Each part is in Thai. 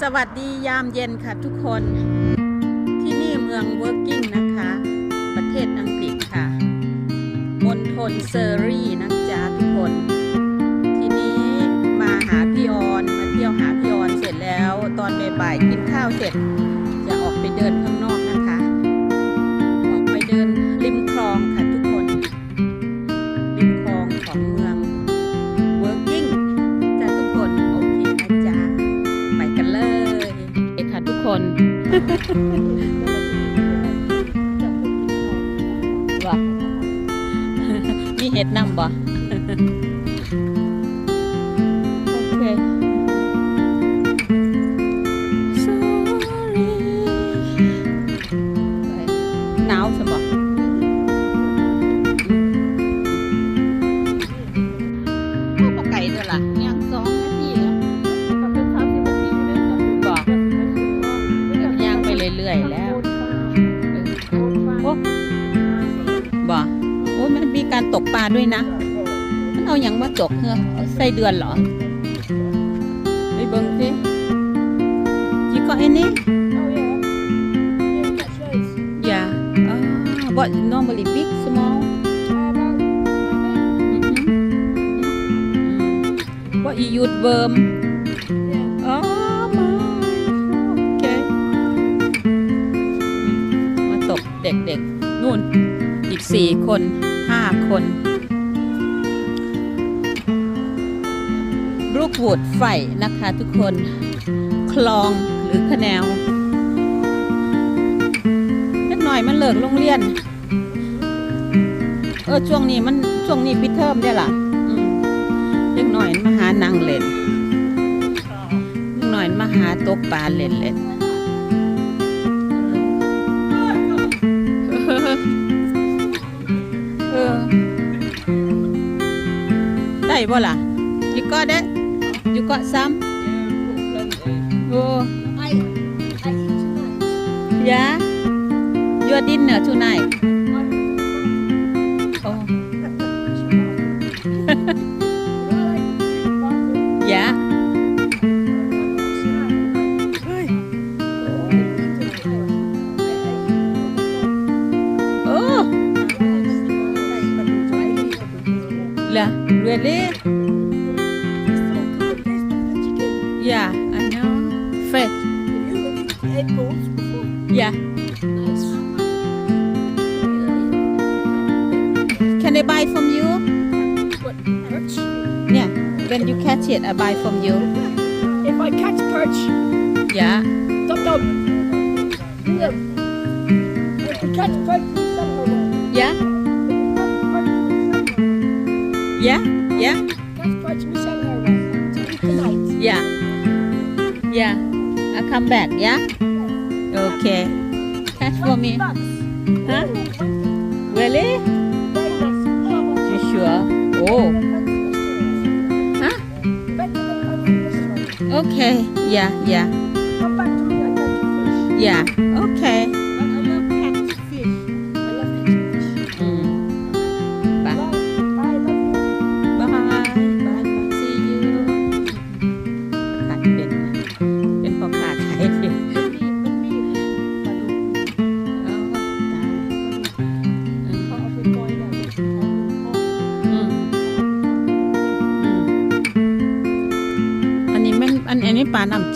สวัสดียามเย็นค่ะทุกคน ที่นี่เมือง Working นะคะ ประเทศอังกฤษค่ะมณฑลเซอรี่นะจ๊ะทุกคน ทีนี้มาหาพี่ออน มาเที่ยวหาพี่ออนเสร็จแล้ว ตอนบ่ายๆกินข้าวเสร็จ คน ว่ะมีเห็ดนำบ่เหนาวสมบ่ข้าวปลาไก่ด้วยละเนี่ย มีการตกปลาด้วยนะ มันเอาอย่างมาจกเหรอเอาไส้เดือนเหรอไปเบิ่งสิจีก็ไอ้นี่อย่าอ่า what normally big small อือหือ what you use worm อ๋อมาโอเคอืมมาตกเด็กๆนู่นอีกสี่คนห้าคน บรูควูดไฟนะคะทุกคนคลองหรือคะแนวเล็กหน่อยมันเลิกโรงเรียน เออช่วงนี้มันช่วงนี้ปิดเทอมได้ล่ะเล็กหน่อยมาหานางเล่นหน่อยมาหาตกปลาเล่นเล่นได้บ่ล่ะยูก็ได้ You got some? Yeah. Oh. I, I eat tonight. Yeah? Your dinner tonight? I buy from you? Yeah when you catch it I buy from you. If I catch perch, yeah. Stop, stop. If we catch perch, we sell her yeah. Yeah yeah. Catch perch, we sell her. To eat tonight. yeah. Yeah. I come back yeah? Okay. Catch for me. Huh? Really? you Oh. Huh? Okay. Yeah, yeah. Yeah, okay.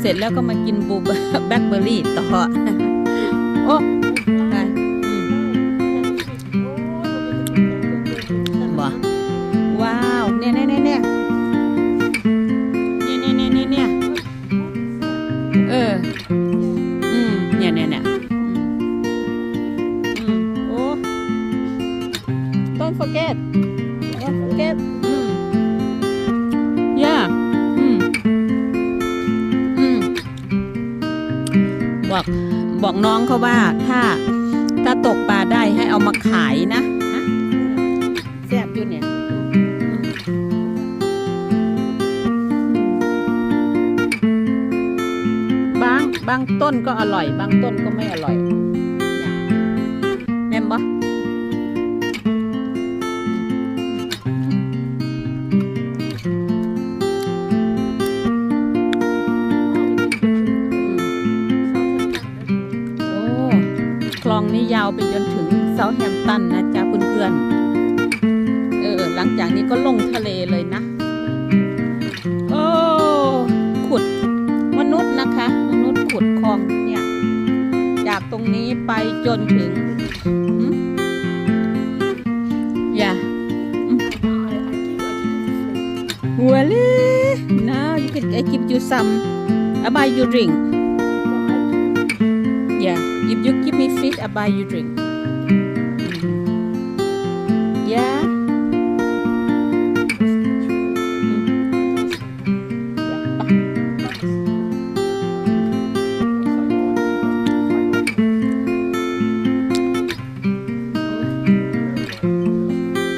เสร็จแล้วก็มากินบูแบล็คเบอร์รี่ต่อ โอ้ เขาว่าถ้าถ้าตกปลาได้ให้เอามาขายนะฮะแซ่บอยู่เนี่ยบางบางต้นก็อร่อย บางต้นก็ไม่อร่อยเนี่ย เซาแฮมตันนะจ๊ะเพื่อนๆ เออ หลังจากนี้ก็ลงทะเลเลยนะ โอ้ ขุดมนุษย์นะคะ มนุษย์ขุดคลองเนี่ย จากตรงนี้ไปจนถึงหึอย่า Really? Now you can I give you some. I buy you drink. Yeah. If you give me fish, I buy you drink.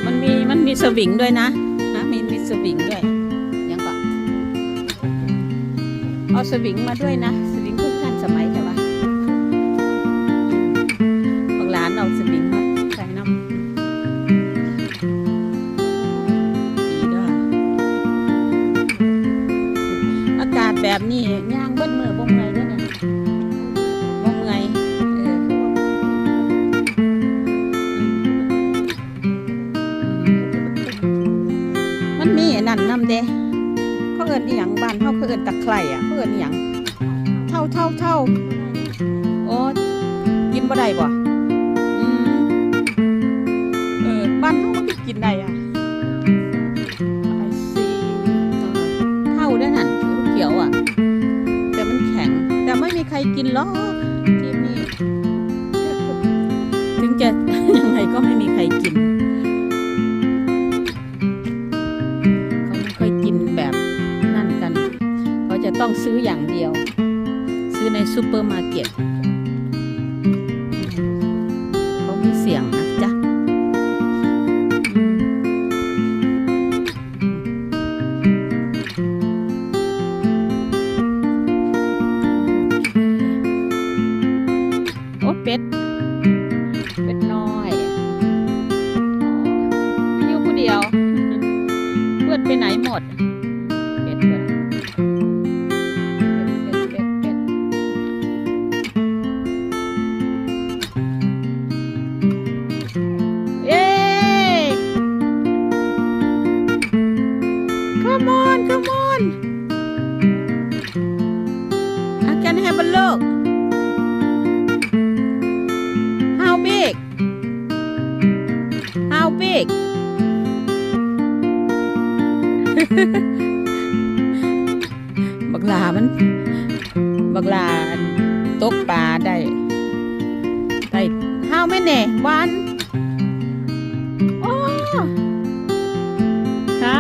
มันมีมันมีสวิงด้วยนะนะมีมีสวิงด้วยยังก่อนเอาสวิงมาด้วยนะ แบบนี้ย่างเบิ้ลมือบ่เมื่อยด้วยเนี่ยบ่เมื่อยมันมีอันนั้นนำเด้เขาเอิ้นอีหยังบ้านเขาเขาเอิ้นตะไคร่อะเขาเอิ้นอีหยังเท่าเท่าเท่าโอ้กินบ่ได้บ่อืมเออบ้านเขามันกินได้อะ กินหรอที่นี่ถึงจะยังไงก็ไม่มีใครกินเขาไม่ค่อยกินแบบนั่นกัน เขาจะต้องซื้ออย่างเดียว ซื้อในซูเปอร์มาร์เก็ตเขามีเสียง นะจ๊ะอืมโอ้เป็ดเป็ดน้อยอ๋ออยู่ผู้เดียวเพื่อนไปไหนหมดเป็ดเพื่อนเป็ดเป็ดเป็ดเย้ come on come on I can have a look how big how big หลามัน บักลาตกปลาได้ได้ห้าวไม่แน่วันโอฮะ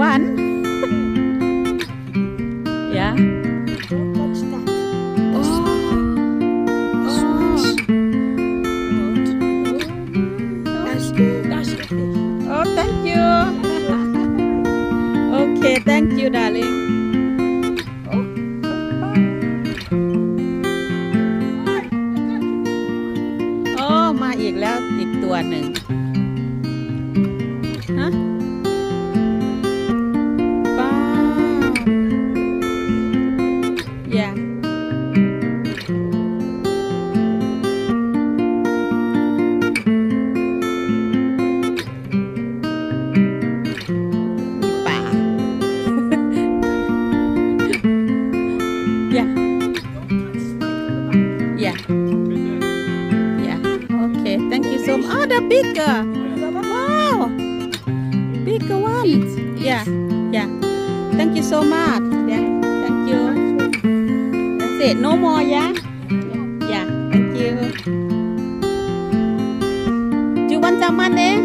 วันยะโอ้อ thank you, darling. Oh. มาอีกแล้วอีกตัวหนึ่ง the bigger. Wow. Bigger ones. Yeah. Yeah. Thank you so much. Yeah. Thank you. That's it. No more. Yeah. Yeah. Thank you. Do you want some money?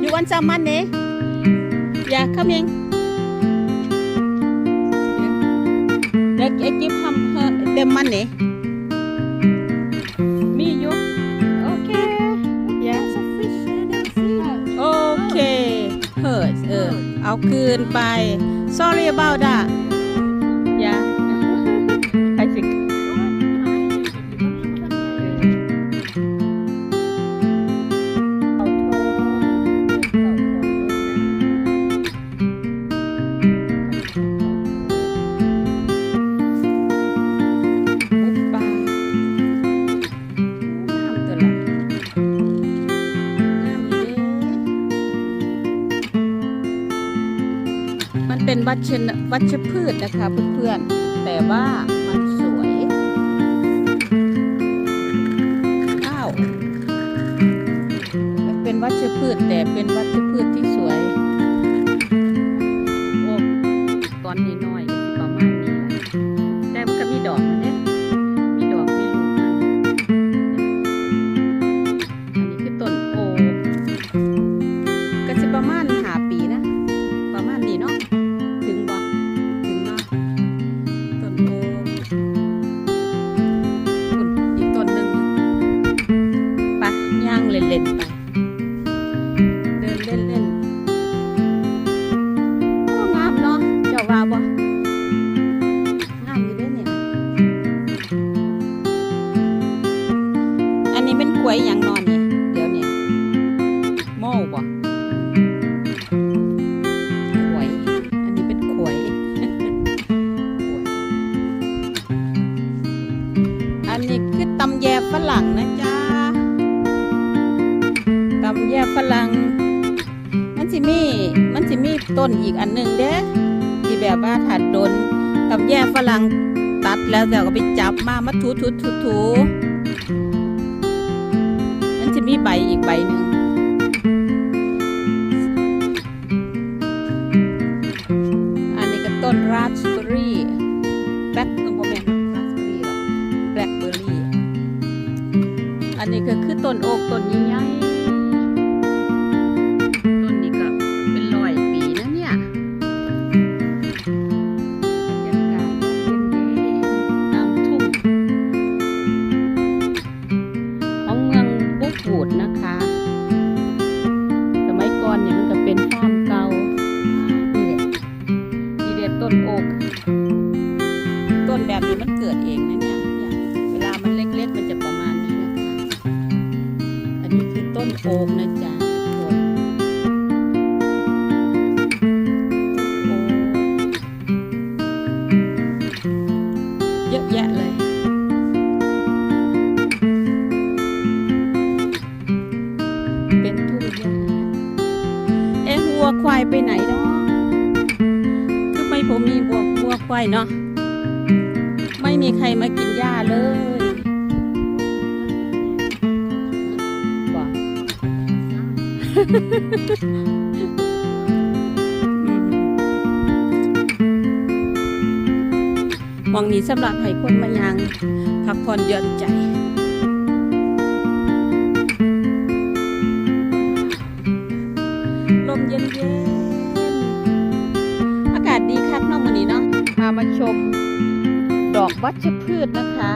You want some money? Yeah. Come in. Yeah. I give him her them money คืนไป sorry about that ชนวัชพืชนะคะเพื่อนๆ แต่ว่ามันสวยอ้าวมันเป็นวัชพืชแต่เป็นวัชพืชที่สวย ต้นอีกอันหนึ่งเด้ที่แบบว่าถัดโดนตำแย่ฝรั่งตัดแล้วแต่ก็ไปจับมามาถูถูถูถูมันจะมีใบอีกใบหนึ่งอันนี้ก็ต้นราสเบอรี่แบล็คโมเมนราสเบอรี่หรอกแบล็คเบอร์รี่อันนี้ก็คือต้นโอ๊กต้น ดนะคะายไปไหนเนาะคือไม่ผมมีวัววัวควายเนาะ ไม่มีใครมากินหญ้าเลยบอกอืมหมองนี้สำหรับให้คนมายัง พักผ่อนหย่อนใจ วัชพืชนะคะ